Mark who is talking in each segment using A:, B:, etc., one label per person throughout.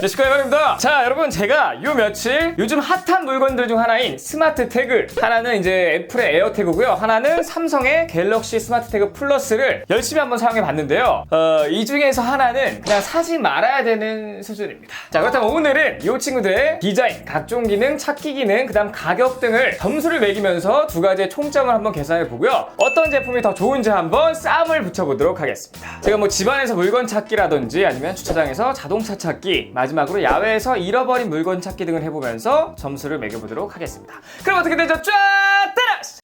A: 제시카 이만입니다. 자, 여러분 제가 요 며칠 요즘 핫한 물건들 중 하나인 스마트 태그 하나는 이제 애플의 에어 태그고요. 하나는 삼성의 갤럭시 스마트 태그 플러스를 열심히 한번 사용해 봤는데요. 어, 이 중에서 하나는 그냥 사지 말아야 되는 수준입니다. 자, 그렇다면 오늘은 이 친구들의 디자인, 각종 기능, 찾기 기능, 그다음 가격 등을 점수를 매기면서 두 가지의 총점을 한번 계산해 보고요. 어떤 제품이 더 좋은지 한번 쌈을 붙여 보도록 하겠습니다. 제가 뭐 집안에서 물건 찾기라든지 아니면 주차장에서 자동차 찾기, 마지막으로 야외에서 잃어버린 물건 찾기 등을 해보면서 점수를 매겨보도록 하겠습니다. 그럼 어떻게 되죠? 쫙 따라!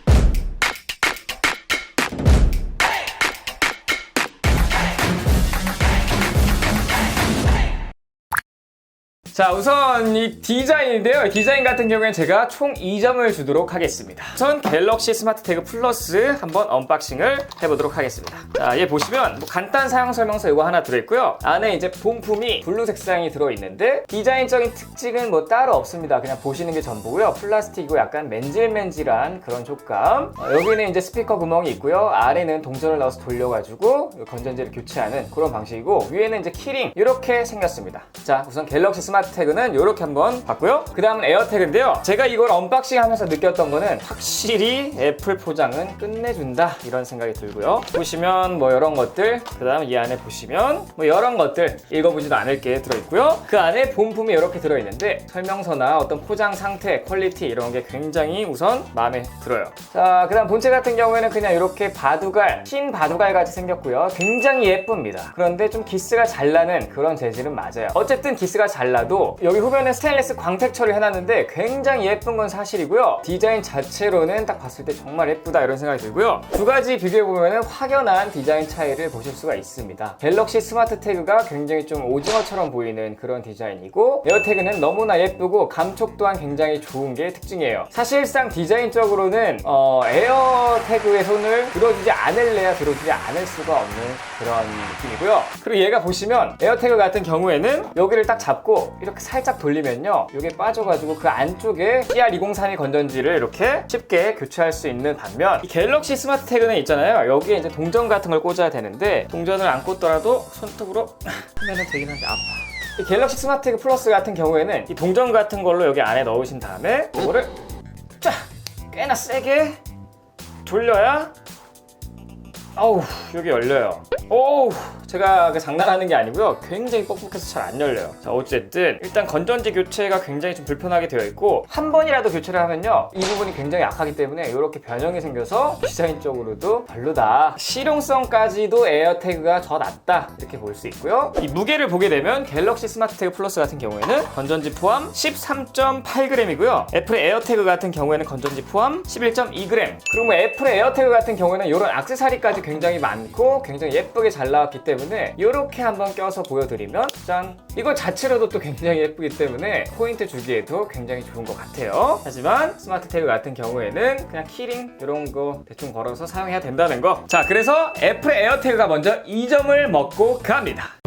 A: 자 우선 이 디자인인데요. 디자인 같은 경우에는 제가 총 2점을 주도록 하겠습니다. 우선 갤럭시 스마트 태그 플러스 한번 언박싱을 해보도록 하겠습니다. 자얘 보시면 뭐 간단 사용 설명서 이거 하나 들어있고요. 안에 이제 본품이 블루 색상이 들어있는데 디자인적인 특징은 뭐 따로 없습니다. 그냥 보시는 게 전부고요. 플라스틱이고 약간 맨질맨질한 그런 촉감. 어, 여기는 이제 스피커 구멍이 있고요. 아래는 동전을 넣어서 돌려가지고 건전지를 교체하는 그런 방식이고 위에는 이제 키링 이렇게 생겼습니다. 자 우선 갤럭시 스마트 태그는 이렇게 한번 봤고요. 그 다음은 에어 태그인데요. 제가 이걸 언박싱 하면서 느꼈던 거는 확실히 애플 포장은 끝내준다 이런 생각이 들고요. 보시면 뭐 이런 것들 그 다음 이 안에 보시면 뭐 이런 것들 읽어보지도 않을 게 들어있고요. 그 안에 본품이 이렇게 들어있는데 설명서나 어떤 포장 상태, 퀄리티 이런 게 굉장히 우선 마음에 들어요. 자, 그 다음 본체 같은 경우에는 그냥 이렇게 바두갈, 흰 바두갈 같이 생겼고요. 굉장히 예쁩니다. 그런데 좀 기스가 잘 나는 그런 재질은 맞아요. 어쨌든 기스가 잘 나도 여기 후면에 스테인리스 광택 처리 해놨는데 굉장히 예쁜 건 사실이고요. 디자인 자체로는 딱 봤을 때 정말 예쁘다 이런 생각이 들고요. 두 가지 비교해보면 확연한 디자인 차이를 보실 수가 있습니다. 갤럭시 스마트 태그가 굉장히 좀 오징어처럼 보이는 그런 디자인이고 에어태그는 너무나 예쁘고 감촉 또한 굉장히 좋은 게 특징이에요. 사실상 디자인적으로는 어, 에어태그의 손을 들어주지 않을래야 들어주지 않을 수가 없는 그런 느낌이고요. 그리고 얘가 보시면 에어태그 같은 경우에는 여기를 딱 잡고 이렇게 살짝 돌리면요. 이게 빠져가지고 그 안쪽에 CR2031 건전지를 이렇게 쉽게 교체할 수 있는 반면 이 갤럭시 스마트 태그는 있잖아요. 여기에 이제 동전 같은 걸 꽂아야 되는데 동전을 안 꽂더라도 손톱으로 하면은 되긴 한데 아파. 이 갤럭시 스마트 태그 플러스 같은 경우에는 이 동전 같은 걸로 여기 안에 넣으신 다음에 이거를 쫙 꽤나 세게 돌려야 아우 여기 열려요 오우 제가 그 장난하는 게 아니고요. 굉장히 뻑뻑해서 잘 안 열려요. 자 어쨌든 일단 건전지 교체가 굉장히 좀 불편하게 되어 있고 한 번이라도 교체를 하면요. 이 부분이 굉장히 약하기 때문에 이렇게 변형이 생겨서 디자인적으로도 별로다. 실용성까지도 에어태그가 더 낫다. 이렇게 볼 수 있고요. 이 무게를 보게 되면 갤럭시 스마트 태그 플러스 같은 경우에는 건전지 포함 13.8g이고요. 애플의 에어태그 같은 경우에는 건전지 포함 11.2g 그리고 뭐 애플의 에어태그 같은 경우에는 이런 악세사리까지 굉장히 많고 굉장히 예쁘게 잘 나왔기 때문에 이렇게 한번 껴서 보여드리면 짠. 이거 자체로도 또 굉장히 예쁘기 때문에 포인트 주기에도 굉장히 좋은 것 같아요. 하지만 스마트 태그 같은 경우에는 그냥 키링 이런 거 대충 걸어서 사용해야 된다는 거 자 그래서 애플의 에어태그가 먼저 2점을 먹고 갑니다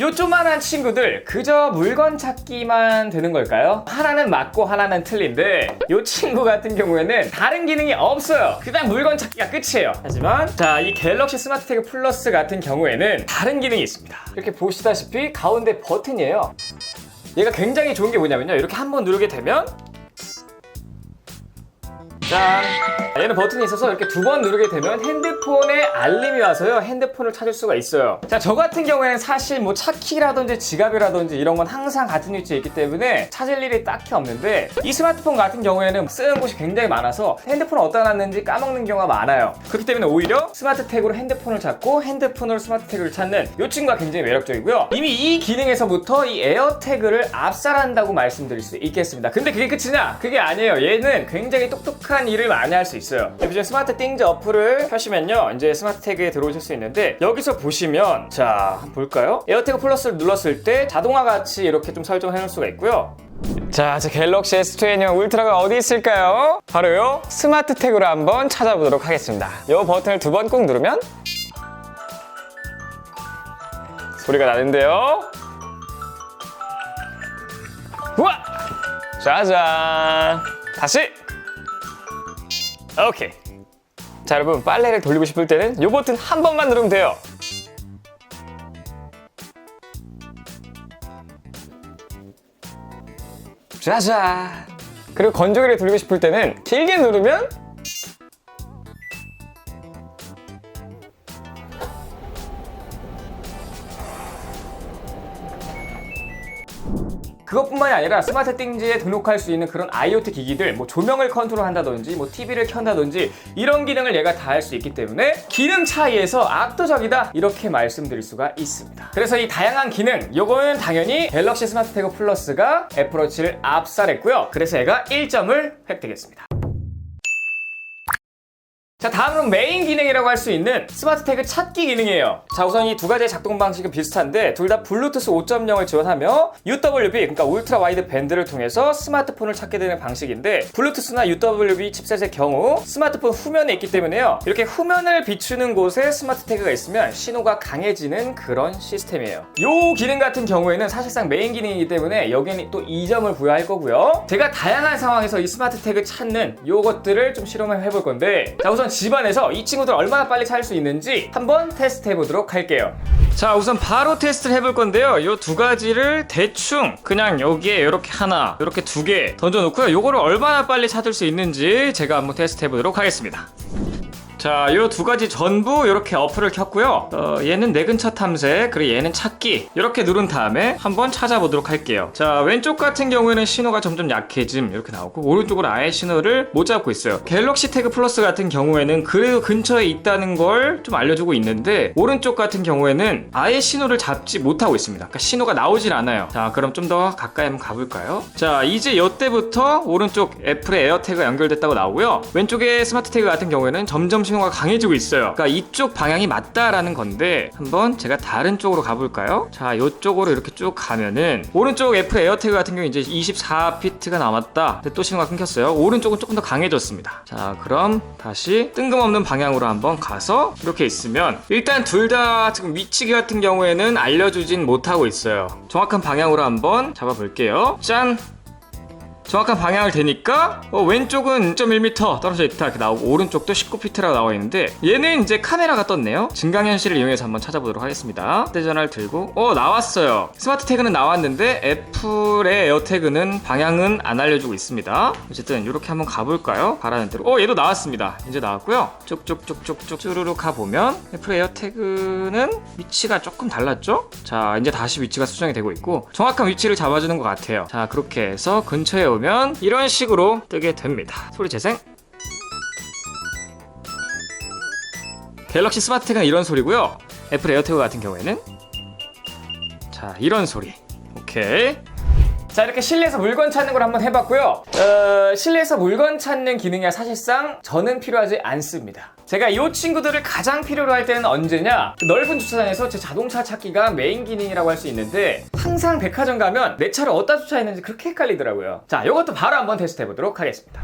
A: 요 조만한 친구들 그저 물건 찾기만 되는 걸까요? 하나는 맞고 하나는 틀린데 요 친구 같은 경우에는 다른 기능이 없어요. 그냥 물건 찾기가 끝이에요. 하지만 자 이 갤럭시 스마트 태그 플러스 같은 경우에는 다른 기능이 있습니다. 이렇게 보시다시피 가운데 버튼이에요. 얘가 굉장히 좋은 게 뭐냐면요. 이렇게 한번 누르게 되면 짠 얘는 버튼이 있어서 이렇게 두 번 누르게 되면 핸드폰에 알림이 와서요. 핸드폰을 찾을 수가 있어요. 자 저 같은 경우에는 사실 뭐 차키라든지 지갑이라든지 이런 건 항상 같은 위치에 있기 때문에 찾을 일이 딱히 없는데 이 스마트폰 같은 경우에는 쓰는 곳이 굉장히 많아서 핸드폰을 어디다 놨는지 까먹는 경우가 많아요. 그렇기 때문에 오히려 스마트 태그로 핸드폰을 찾고 핸드폰으로 스마트 태그를 찾는 이 친구가 굉장히 매력적이고요. 이미 이 기능에서부터 이 에어 태그를 압살한다고 말씀드릴 수 있겠습니다. 근데 그게 끝이냐? 그게 아니에요. 얘는 굉장히 똑똑한 일을 많이 할 수 있어요 보시면 스마트 띵즈 어플을 펴시면요. 이제 스마트 태그에 들어오실 수 있는데 여기서 보시면 자 볼까요? 에어태그 플러스를 눌렀을 때 자동화 같이 이렇게 좀 설정해 놓을 수가 있고요. 자, 제 갤럭시 S21형 울트라가 어디 있을까요? 바로요. 스마트 태그로 한번 찾아보도록 하겠습니다. 이 버튼을 두 번 꾹 누르면 소리가 나는데요. 우와! 짜잔! 다시 오케이. 자 여러분 빨래를 돌리고 싶을 때는 요 버튼 한 번만 누르면 돼요. 짜자, 그리고 건조기를 돌리고 싶을 때는 길게 누르면 그것뿐만이 아니라 스마트 띵지에 등록할 수 있는 그런 IoT 기기들, 뭐 조명을 컨트롤한다든지, 뭐 TV를 켠다든지 이런 기능을 얘가 다 할 수 있기 때문에 기능 차이에서 압도적이다 이렇게 말씀드릴 수가 있습니다. 그래서 이 다양한 기능, 요거는 당연히 갤럭시 스마트 태그 플러스가 애플워치를 압살했고요. 그래서 얘가 1점을 획득했습니다. 자 다음은 메인 기능이라고 할 수 있는 스마트 태그 찾기 기능이에요. 자 우선 이 두 가지의 작동 방식은 비슷한데 둘 다 블루투스 5.0을 지원하며 UWB 그러니까 울트라 와이드 밴드를 통해서 스마트폰을 찾게 되는 방식인데 블루투스나 UWB 칩셋의 경우 스마트폰 후면에 있기 때문에요. 이렇게 후면을 비추는 곳에 스마트 태그가 있으면 신호가 강해지는 그런 시스템이에요. 요 기능 같은 경우에는 사실상 메인 기능이기 때문에 여기는 또 2점을 부여할 거고요. 제가 다양한 상황에서 이 스마트 태그 찾는 요것들을 좀 실험을 해볼 건데 자 우선 집안에서 이 친구들 얼마나 빨리 찾을 수 있는지 한번 테스트 해보도록 할게요. 자, 우선 바로 테스트를 해볼 건데요. 이 두 가지를 대충 그냥 여기에 이렇게 하나, 이렇게 두 개 던져놓고요. 요거를 얼마나 빨리 찾을 수 있는지 제가 한번 테스트 해보도록 하겠습니다. 자, 요 두 가지 전부 이렇게 어플을 켰고요. 어, 얘는 내 근처 탐색, 그리고 얘는 찾기. 이렇게 누른 다음에 한번 찾아보도록 할게요. 자, 왼쪽 같은 경우에는 신호가 점점 약해짐 이렇게 나오고 오른쪽은 아예 신호를 못 잡고 있어요. 갤럭시 태그 플러스 같은 경우에는 그래도 근처에 있다는 걸 좀 알려주고 있는데 오른쪽 같은 경우에는 아예 신호를 잡지 못하고 있습니다. 그러니까 신호가 나오질 않아요. 자, 그럼 좀 더 가까이 한번 가볼까요? 자, 이제 이때부터 오른쪽 애플의 에어태그가 연결됐다고 나오고요. 왼쪽의 스마트 태그 같은 경우에는 점점 신호가 강해지고 있어요. 그러니까 이쪽 방향이 맞다라는 건데 한번 제가 다른 쪽으로 가볼까요? 자, 이쪽으로 이렇게 쭉 가면은 오른쪽 애플 에어태그 같은 경우 이제 24피트가 남았다. 근데 또 신호가 끊겼어요. 오른쪽은 조금 더 강해졌습니다. 자, 그럼 다시 뜬금없는 방향으로 한번 가서 이렇게 있으면 일단 둘 다 지금 위치 같은 경우에는 알려주진 못하고 있어요. 정확한 방향으로 한번 잡아볼게요. 짠! 정확한 방향을 대니까 어, 왼쪽은 1.1m 떨어져 있다 이렇게 나오고 오른쪽도 19피트라고 나와 있는데 얘는 이제 카메라가 떴네요. 증강현실을 이용해서 한번 찾아보도록 하겠습니다. 휴대전화를 들고 어 나왔어요. 스마트 태그는 나왔는데 애플의 에어태그는 방향은 안 알려주고 있습니다. 어쨌든 이렇게 한번 가볼까요? 바라는 대로. 어 얘도 나왔습니다. 이제 나왔고요. 쭉쭉쭉쭉쭉 쭈루루 가보면 애플 에어태그는 위치가 조금 달랐죠? 자 이제 다시 위치가 수정이 되고 있고 정확한 위치를 잡아주는 것 같아요. 자 그렇게 해서 근처에 오면 이런 식으로 뜨게 됩니다. 소리 재생. 갤럭시 스마트 태그는 이런 소리고요. 애플 에어태그 같은 경우에는 자 이런 소리. 오케이 자 이렇게 실내에서 물건 찾는 걸 한번 해봤고요. 어, 실내에서 물건 찾는 기능이 사실상 저는 필요하지 않습니다. 제가 이 친구들을 가장 필요로 할 때는 언제냐? 그 넓은 주차장에서 제 자동차 찾기가 메인 기능이라고 할 수 있는데 항상 백화점 가면 내 차를 어디다 주차했는지 그렇게 헷갈리더라고요. 자 이것도 바로 한번 테스트 해보도록 하겠습니다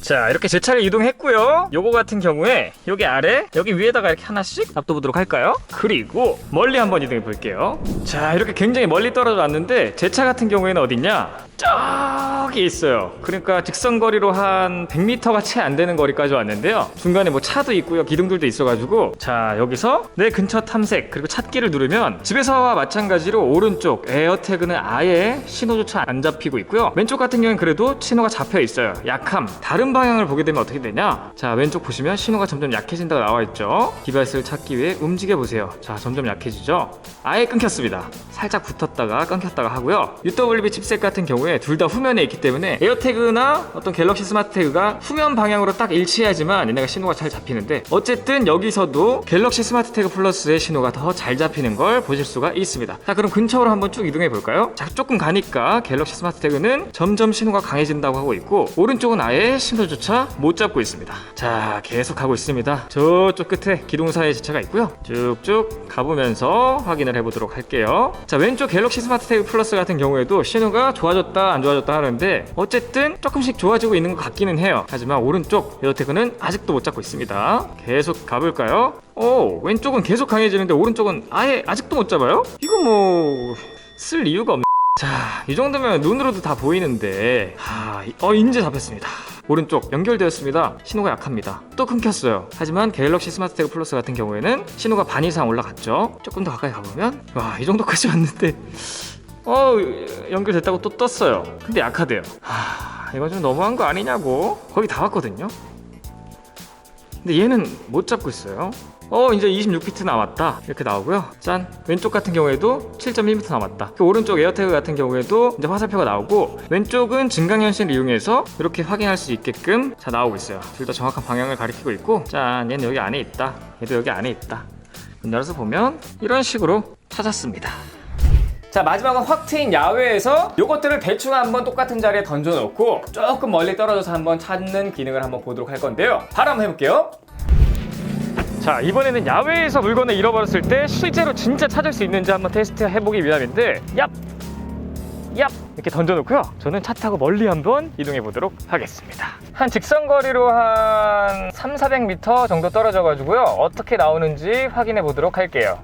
A: 자 이렇게 제 차를 이동했고요. 요거 같은 경우에 여기 아래 여기 위에다가 이렇게 하나씩 놔둬보도록 할까요? 그리고 멀리 한번 이동해 볼게요. 자 이렇게 굉장히 멀리 떨어져 왔는데 제 차 같은 경우에는 어딨냐? 저기 있어요. 그러니까 직선거리로 한 100m가 채 안 되는 거리까지 왔는데요. 중간에 뭐 차도 있고요. 기둥들도 있어가지고. 자 여기서 내 근처 탐색 그리고 찾기를 누르면 집에서와 마찬가지로 오른쪽 에어태그는 아예 신호조차 안 잡히고 있고요. 왼쪽 같은 경우는 그래도 신호가 잡혀 있어요. 약함 다른 방향을 보게 되면 어떻게 되냐? 자 왼쪽 보시면 신호가 점점 약해진다고 나와 있죠? 디바이스를 찾기 위해 움직여 보세요. 자 점점 약해지죠? 아예 끊겼습니다. 살짝 붙었다가 끊겼다가 하고요. UWB 칩셋 같은 경우에 둘 다 후면에 있기 때문에 에어태그나 어떤 갤럭시 스마트 태그가 후면 방향으로 딱 일치해야지만 얘네가 신호가 잘 잡히는데 어쨌든 여기서도 갤럭시 스마트 태그 플러스의 신호가 더 잘 잡히는 걸 보실 수가 있습니다. 자 그럼 근처로 한번 쭉 이동해 볼까요? 자 조금 가니까 갤럭시 스마트 태그는 점점 신호가 강해진다고 하고 있고 오른쪽은 아예 신 호조차 못 잡고 있습니다. 자 계속 가고 있습니다. 저쪽 끝에 기동사의 지차가 있고요. 쭉쭉 가보면서 확인을 해보도록 할게요. 자 왼쪽 갤럭시 스마트 태그 플러스 같은 경우에도 신호가 좋아졌다 안 좋아졌다 하는데 어쨌든 조금씩 좋아지고 있는 것 같기는 해요. 하지만 오른쪽 에어태그는 아직도 못 잡고 있습니다. 계속 가볼까요? 오 왼쪽은 계속 강해지는데 오른쪽은 아예 아직도 못 잡아요? 이거 뭐 쓸 이유가 없네 자, 이 정도면 눈으로도 다 보이는데, 하, 이- 어, 이제 잡혔습니다. 오른쪽 연결되었습니다. 신호가 약합니다. 또 끊겼어요. 하지만 갤럭시 스마트 태그 플러스 같은 경우에는 신호가 반 이상 올라갔죠. 조금 더 가까이 가보면, 와, 이 정도까지 왔는데, 어 연결됐다고 또 떴어요 근데 약하대요 하 이거 좀 너무한 거 아니냐고 거의 다 왔거든요 근데 얘는 못 잡고 있어요 어 이제 26피트 남았다. 이렇게 나오고요. 짠. 왼쪽 같은 경우에도 7.1m 남았다. 그 오른쪽 에어태그 같은 경우에도 이제 화살표가 나오고 왼쪽은 증강현실을 이용해서 이렇게 확인할 수 있게끔 자 나오고 있어요. 둘 다 정확한 방향을 가리키고 있고 짠. 얘는 여기 안에 있다. 얘도 여기 안에 있다. 문 열어서 보면 이런 식으로 찾았습니다. 자 마지막은 확 트인 야외에서 요것들을 대충 한번 똑같은 자리에 던져놓고 조금 멀리 떨어져서 한번 찾는 기능을 한번 보도록 할 건데요. 바로 한번 해볼게요 자 이번에는 야외에서 물건을 잃어버렸을 때 실제로 진짜 찾을 수 있는지 한번 테스트 해보기 위함인데 얍! 얍! 이렇게 던져놓고요. 저는 차 타고 멀리 한번 이동해 보도록 하겠습니다. 한 직선 거리로 한 3, 400m 정도 떨어져 가지고요. 어떻게 나오는지 확인해 보도록 할게요.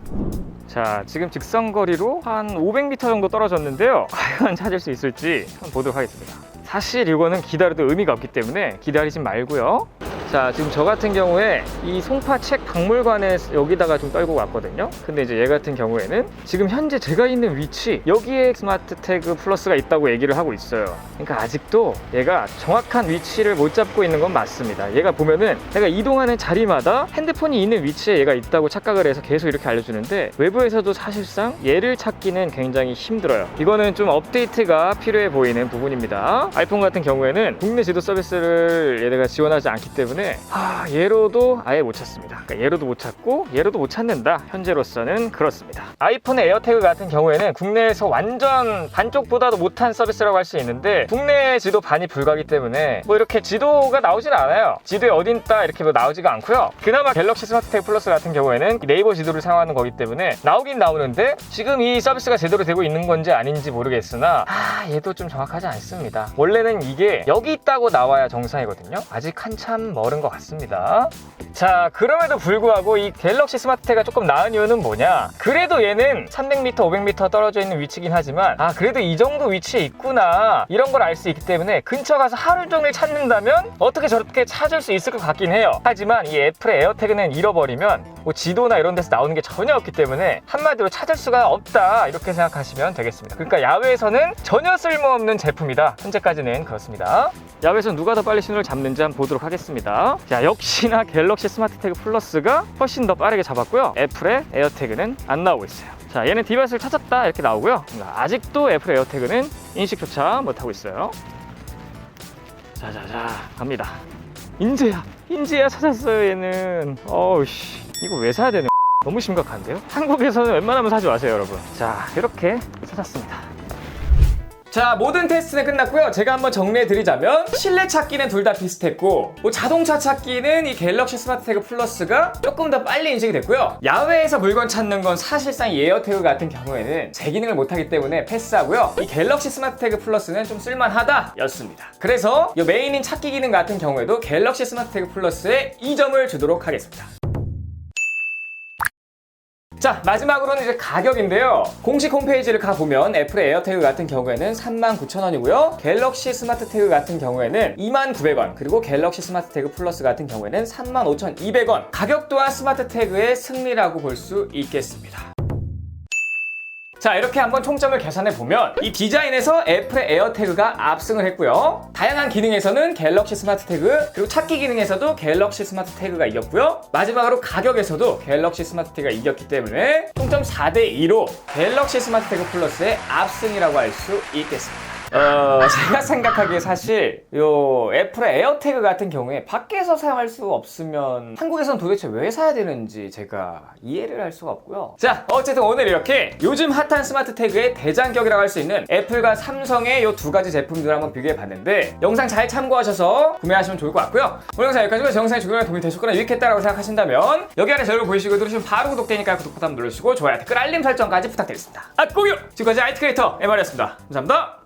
A: 자 지금 직선 거리로 한 500m 정도 떨어졌는데요. 과연 찾을 수 있을지 한번 보도록 하겠습니다. 사실 이거는 기다려도 의미가 없기 때문에 기다리지 말고요 자 지금 저 같은 경우에 이 송파책 박물관에 여기다가 좀 떨고 왔거든요. 근데 이제 얘 같은 경우에는 지금 현재 제가 있는 위치 여기에 스마트 태그 플러스가 있다고 얘기를 하고 있어요. 그러니까 아직도 얘가 정확한 위치를 못 잡고 있는 건 맞습니다. 얘가 보면은 내가 이동하는 자리마다 핸드폰이 있는 위치에 얘가 있다고 착각을 해서 계속 이렇게 알려주는데 외부에서도 사실상 얘를 찾기는 굉장히 힘들어요. 이거는 좀 업데이트가 필요해 보이는 부분입니다. 아이폰 같은 경우에는 국내 지도 서비스를 얘네가 지원하지 않기 때문에 아, 얘로도 아예 못 찾습니다. 그러니까 얘로도 못 찾고 얘로도 못 찾는다. 현재로서는 그렇습니다. 아이폰의 에어태그 같은 경우에는 국내에서 완전 반쪽보다도 못한 서비스라고 할 수 있는데 국내 지도 반이 불가기 때문에 뭐 이렇게 지도가 나오진 않아요. 지도에 어딘 있다 이렇게 뭐 나오지가 않고요. 그나마 갤럭시 스마트 태그 플러스 같은 경우에는 네이버 지도를 사용하는 거기 때문에 나오긴 나오는데 지금 이 서비스가 제대로 되고 있는 건지 아닌지 모르겠으나 아 얘도 좀 정확하지 않습니다. 원래는 이게 여기 있다고 나와야 정상이거든요. 아직 한참 멀 은것 같습니다. 자, 그럼에도 불구하고 이 갤럭시 스마트가 조금 나은 이유는 뭐냐? 그래도 얘는 300m, 500m 떨어져 있는 위치긴 하지만 아, 그래도 이 정도 위치에 있구나. 이런 걸 알 수 있기 때문에 근처 가서 하루 종일 찾는다면 어떻게 저렇게 찾을 수 있을 것 같긴 해요. 하지만 이 애플의 에어태그는 잃어버리면 뭐 지도나 이런 데서 나오는 게 전혀 없기 때문에 한마디로 찾을 수가 없다. 이렇게 생각하시면 되겠습니다. 그러니까 야외에서는 전혀 쓸모없는 제품이다. 현재까지는 그렇습니다. 야외에서 누가 더 빨리 신호를 잡는지 한번 보도록 하겠습니다. 자, 역시나 갤럭시 스마트 태그 플러스가 훨씬 더 빠르게 잡았고요. 애플의 에어태그는 안 나오고 있어요. 자, 얘는 디바이스를 찾았다 이렇게 나오고요. 아직도 애플 에어태그는 인식조차 못하고 있어요. 자자자 갑니다. 인제야, 인제야 찾았어요 얘는. 어우씨, 이거 왜 사야 되는? 너무 심각한데요? 한국에서는 웬만하면 사지 마세요, 여러분. 자, 이렇게 찾았습니다. 자 모든 테스트는 끝났고요 제가 한번 정리해 드리자면 실내 찾기는 둘 다 비슷했고 뭐 자동차 찾기는 이 갤럭시 스마트 태그 플러스가 조금 더 빨리 인식이 됐고요 야외에서 물건 찾는 건 사실상 이 에어태그 같은 경우에는 제 기능을 못하기 때문에 패스하고요 이 갤럭시 스마트 태그 플러스는 좀 쓸만하다 였습니다 그래서 이 메인인 찾기 기능 같은 경우에도 갤럭시 스마트 태그 플러스에 2점을 주도록 하겠습니다 자 마지막으로는 이제 가격인데요. 공식 홈페이지를 가보면 애플의 에어태그 같은 경우에는 39,000원이고요. 갤럭시 스마트 태그 같은 경우에는 29,000원 그리고 갤럭시 스마트 태그 플러스 같은 경우에는 35,200원. 가격 또한 스마트 태그의 승리라고 볼 수 있겠습니다 자 이렇게 한번 총점을 계산해 보면 이 디자인에서 애플의 에어태그가 압승을 했고요. 다양한 기능에서는 갤럭시 스마트 태그 그리고 찾기 기능에서도 갤럭시 스마트 태그가 이겼고요. 마지막으로 가격에서도 갤럭시 스마트 태그가 이겼기 때문에 총점 4대 2로 갤럭시 스마트 태그 플러스의 압승이라고 할 수 있겠습니다 어, 제가 생각하기에 사실 요 애플의 에어태그 같은 경우에 밖에서 사용할 수 없으면 한국에선 도대체 왜 사야 되는지 제가 이해를 할 수가 없고요. 자, 어쨌든 오늘 이렇게 요즘 핫한 스마트 태그의 대장격이라고 할 수 있는 애플과 삼성의 요 두 가지 제품들을 한번 비교해 봤는데 영상 잘 참고하셔서 구매하시면 좋을 것 같고요. 오늘 영상 여기까지고 제 영상이 조금이라도 도움이 되셨거나 유익했다고 생각하신다면 여기 아래 저를 보이시고 누르시면 바로 구독되니까 구독 버튼 누르시고 좋아요, 댓글 알림 설정까지 부탁드리겠습니다. 아, 꼭요! 지금까지 IT 크리에이터 MR이었습니다. 감사합니다.